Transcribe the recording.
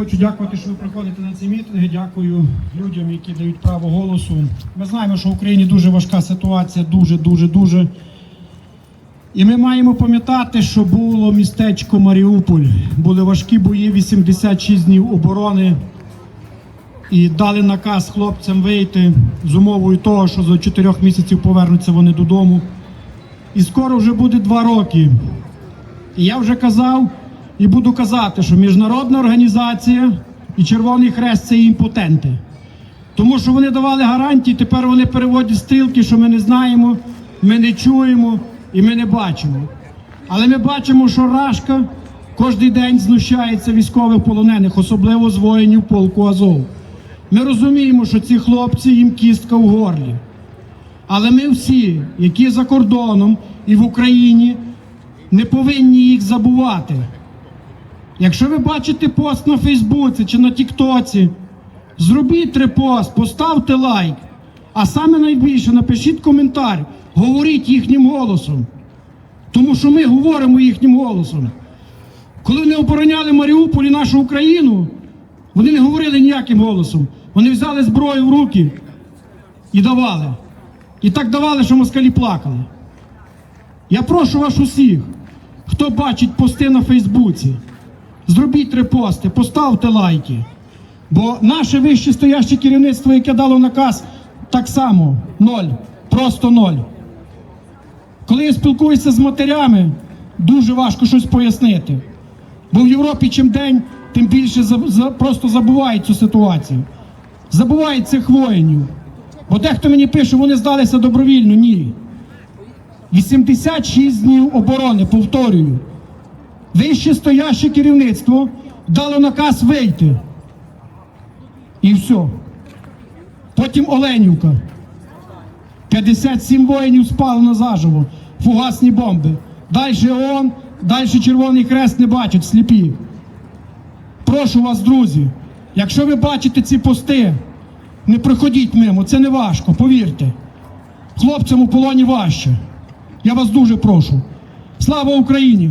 Хочу дякувати, що ви приходите на ці мітинги. Дякую людям, які дають право голосу. Ми знаємо, що в Україні дуже важка ситуація, дуже, дуже, дуже. І ми маємо пам'ятати, що було містечко Маріуполь. Були важкі бої, 86 днів оборони. І дали наказ хлопцям вийти з умовою того, що за 4 місяців повернуться вони додому. І скоро вже буде два роки. І я вже казав і буду казати, що міжнародна організація і Червоний Хрест це імпотенти. Тому що вони давали гарантії, тепер вони переводять стрілки, що ми не знаємо, ми не чуємо і ми не бачимо. Але ми бачимо, що Рашка кожен день знущається військових полонених, особливо з воїнів полку Азов. Ми розуміємо, що ці хлопці їм кістка в горлі. Але ми всі, які за кордоном і в Україні, не повинні їх забувати. Якщо ви бачите пост на Фейсбуці чи на Тіктоці, зробіть репост, поставте лайк. А саме найбільше напишіть коментар, говоріть їхнім голосом. Тому що ми говоримо їхнім голосом. Коли вони обороняли Маріуполь і нашу Україну, вони не говорили ніяким голосом. Вони взяли зброю в руки і давали. І так давали, що москалі плакали. Я прошу вас усіх, хто бачить пости на Фейсбуці, зробіть репости, поставте лайки. Бо наше вище стояще керівництво, яке дало наказ, так само ноль, просто ноль. Коли я спілкуюся з матерями, дуже важко щось пояснити. Бо в Європі чим день, тим більше просто забувають цю ситуацію. Забувають цих воїнів. Бо дехто мені пише, вони здалися добровільно. Ні. 86 днів оборони, повторюю. Вище стояще керівництво дало наказ вийти. І все. Потім Оленівка. 57 воїнів спало заживо. Фугасні бомби. Далі ООН, далі Червоний Хрест не бачать, сліпі. Прошу вас, друзі, якщо ви бачите ці пости, не проходіть мимо, це не важко, повірте. Хлопцям у полоні важче. Я вас дуже прошу. Слава Україні!